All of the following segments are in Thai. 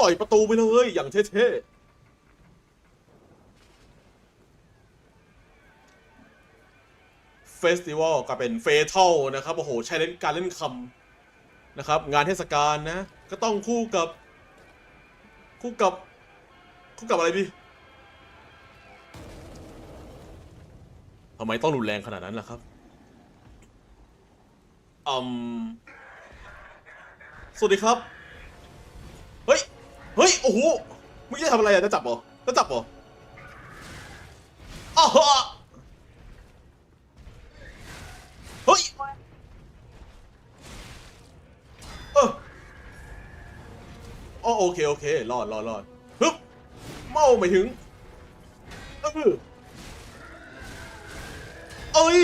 ต่อยประตูไปเลย อย่างเท่ๆเฟสติวัลกับเป็นเฟเทลนะครับ โอ้โห ใช้เล่นการเล่นคำนะครับ งานเทศกาลนะ ก็ต้องคู่กับ คู่กับ คู่กับอะไรดีทำไมต้องรุนแรงขนาดนั้นล่ะครับอืมสวัสดีครับ เฮ้ย โอ้โหเมื่อกี้ทำอะไรอะจะจับเหรอจะจับเหรออ้าวเฮ้ยเอออ๋อโอเค โอเค รอดรอดรอดฮึบเมาไม่ถึงเออเอ้ย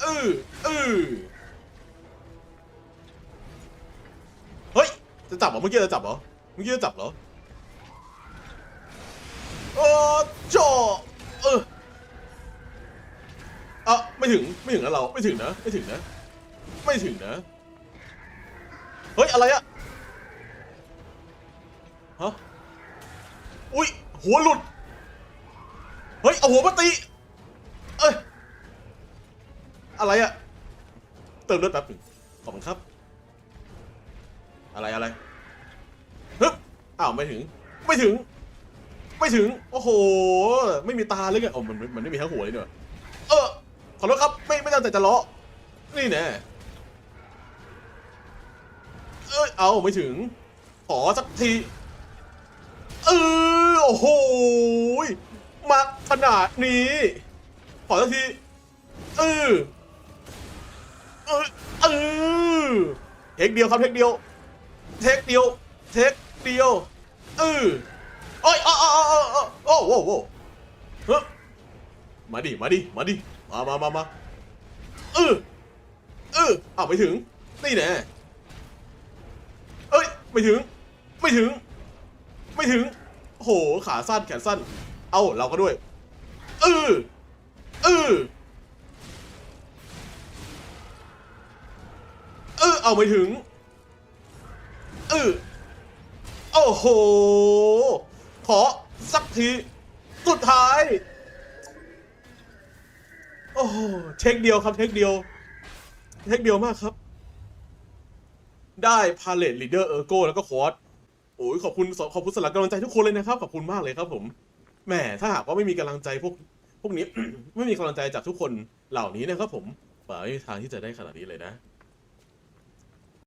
เออเออเฮ้ย จะจับเหรอเมื่อกี้จะจับเหรอ มื่อกี้จะจับเหรอเออจ่อเอออะไม่ถึงไม่ถึงนะเราไม่ถึงนะ ไม่ถึงนะ ไม่ถึงนะ เฮ้ย อะไรอะฮะอุ้ยหัวหลุด เฮ้ย เอาหัวมาตี เอ้ย อะไรอะเติมเลือดแป๊บหนึ่งขอบคุณครับ อะไรอะไร อ้าวไม่ถึง ไม่ถึง ไม่ถึง โอ้โห ไม่มีตาเลยไงอ๋อมันมันมันไม่มีทั้งหัวเลยเนอะเออ ขอโทษครับ ไม่ไม่ตั้งใจจะล้อนี่แน่เอ้ยเอาไม่ถึง ขอสักที เออ โอ้โหมาขนาดนี้ ขอสักที เออ เออ เออ เทคเดียวครับ เทคเดียว เทคเดียว เทค เดียวเออโอ้ยอ๋ออ๋ออ๋ออ๋อโอ้โหโอ้เฮ้มาดิ มาดิ มาดิ มามามามาเออเออเอาไม่ถึง นี่แน่เอ้ย ไม่ถึง ไม่ถึง ไม่ถึง โห ขาสั้นแขนสั้น เอาเราก็ด้วย เออเออเออ เอาไม่ถึง เออ อ้โห ขอสักที สุดท้าย โอ้โหเทคเดียวครับเทคเดียวเทคเดียวมากครับ ได้พาเลตลีดเดอร์เออร์โกแล้วก็คอร์สโอ้ยขอบคุณขอบคุณสำหรับกำลังใจทุกคนเลยนะครับ ขอบคุณมากเลยครับ ผมแหมถ้าหากว่าไม่มีกำลังใจพวก พวกนี้ ไม่มีกำลังใจจากทุกคนเหล่านี้นะครับผมป่าไม่มีทางที่จะได้ขนาดนี้เลยนะ